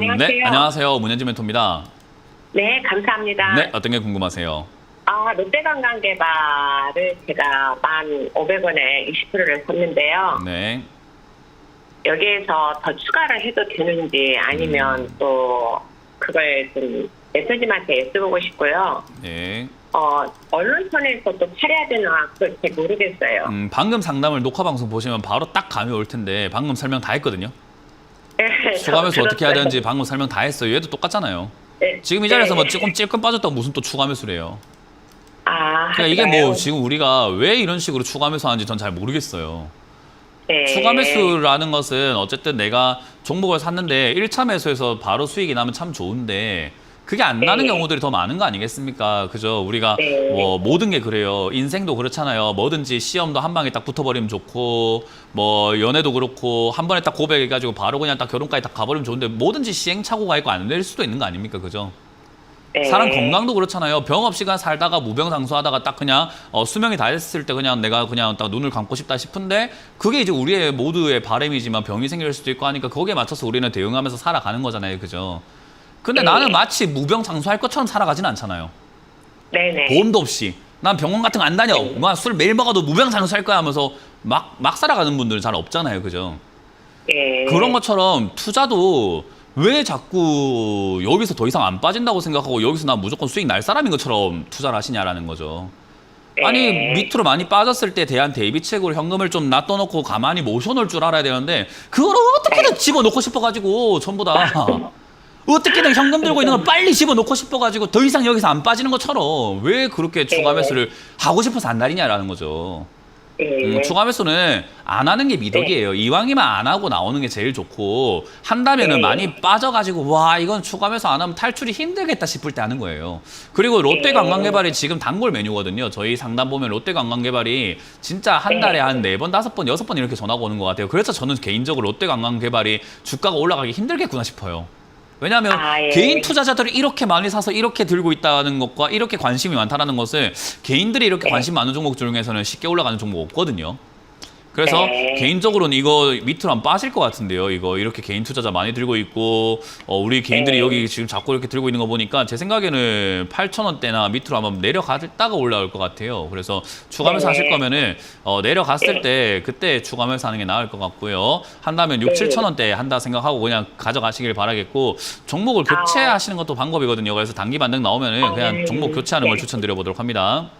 안녕하세요. 네, 안녕하세요. 문현지 멘토입니다. 네, 감사합니다. 네, 어떤 게 궁금하세요? 아, 롯데관광개발을 제가 1,500원에 20%를 샀는데요. 네. 여기에서 더 추가를 해도 되는지 아니면 음. 또 그걸 좀 메서님한테 여쭤보고 싶고요. 네. 어, 언론선에서 또 팔아야 되나 그걸 잘 모르겠어요. 음, 방금 상담을 녹화 방송 보시면 바로 딱 감이 올 텐데 방금 설명 다 했거든요. 네, 추가하면서 저 어떻게 해야. 되는지 방금 설명 다 했어요. 얘도 똑같잖아요. 네. 지금 이 자리에서 뭐 네. 조금 찔끔 빠졌다고 무슨 또 추가 매수래요. 아, 그러니까 이게? 뭐 지금 우리가 왜 이런 식으로 추가 매수 하는지 전 잘 모르겠어요. 네. 추가 매수라는 것은 어쨌든 내가 종목을 샀는데 1차 매수에서 바로 수익이 나면 참 좋은데 그게 안 나는 네. 경우들이 더 많은 거 아니겠습니까? 그죠? 우리가 네. 뭐 모든 게 그래요. 인생도 그렇잖아요. 뭐든지 시험도 한 방에 딱 붙어버리면 좋고 뭐 연애도 그렇고 한 번에 딱 고백해가지고 바로 그냥 딱 결혼까지 딱 가버리면 좋은데 뭐든지 시행착오가 있고 안 될 수도 있는 거 아닙니까? 그죠? 네. 사람 건강도 그렇잖아요. 병 없이 가 살다가 무병장수하다가 딱 그냥 어, 수명이 다 됐을 때 그냥 내가 그냥 딱 눈을 감고 싶다 싶은데 그게 이제 우리의 모두의 바람이지만 병이 생길 수도 있고 하니까 거기에 맞춰서 우리는 대응하면서 살아가는 거잖아요. 그죠? 근데 네. 나는 마치 무병장수할 것처럼 살아가진 않잖아요. 네네. 보험도 없이. 난 병원 같은 거 안 다녀. 뭐술 매일 먹어도 무병장수할 거야 하면서 막, 막 살아가는 분들은 잘 없잖아요. 그죠? 네. 그런 것처럼 투자도 왜 자꾸 여기서 더 이상 안 빠진다고 생각하고 여기서 나 무조건 수익 날 사람인 것처럼 투자를 하시냐라는 거죠. 아니 네. 밑으로 많이 빠졌을 때 대한 대비책으로 현금을 좀 놔둬놓고 가만히 모셔놓을 줄 알아야 되는데 그걸 어떻게든 집어넣고 싶어가지고 전부 다 어떻게든 현금 들고 있는 걸 빨리 집어넣고 싶어가지고 더 이상 여기서 안 빠지는 것처럼 왜 그렇게 추가 네. 매수를 하고 싶어서 안 날리냐라는 거죠. 네. 음, 추가 매수는 안 하는 게 미덕이에요. 이왕이면 안 하고 나오는 게 제일 좋고 한다면은 네. 많이 빠져가지고 와 이건 추가 매수 안 하면 탈출이 힘들겠다 싶을 때 하는 거예요. 그리고 롯데 네. 관광개발이 지금 단골 메뉴거든요. 저희 상담 보면 롯데 관광개발이 진짜 한 달에 한 네 번, 다섯 번, 여섯 번 이렇게 전화가 오는 것 같아요. 그래서 저는 개인적으로 롯데 관광개발이 주가가 올라가기 힘들겠구나 싶어요. 왜냐하면 아, 예. 개인 투자자들이 이렇게 많이 사서 이렇게 들고 있다는 것과 이렇게 관심이 많다는 것을 개인들이 이렇게 네. 관심 많은 종목 중에서는 쉽게 올라가는 종목 없거든요. 그래서 네. 개인적으로는 이거 밑으로 안 빠질 것 같은데요. 이거 이렇게 개인 투자자 많이 들고 있고 어, 우리 개인들이 네. 여기 지금 자꾸 이렇게 들고 있는 거 보니까 제 생각에는 8,000원대나 밑으로 한번 내려갔다가 올라올 것 같아요. 그래서 추가하면서 네. 하실 거면은 어, 내려갔을 네. 때 그때 추가하면서 하는 게 나을 것 같고요. 한다면 6, 네. 7,000원대 한다 생각하고 그냥 가져가시길 바라겠고 종목을 아. 교체하시는 것도 방법이거든요. 그래서 단기 반등 나오면은 아, 그냥 네. 종목 교체하는 걸 네. 추천드려 보도록 합니다.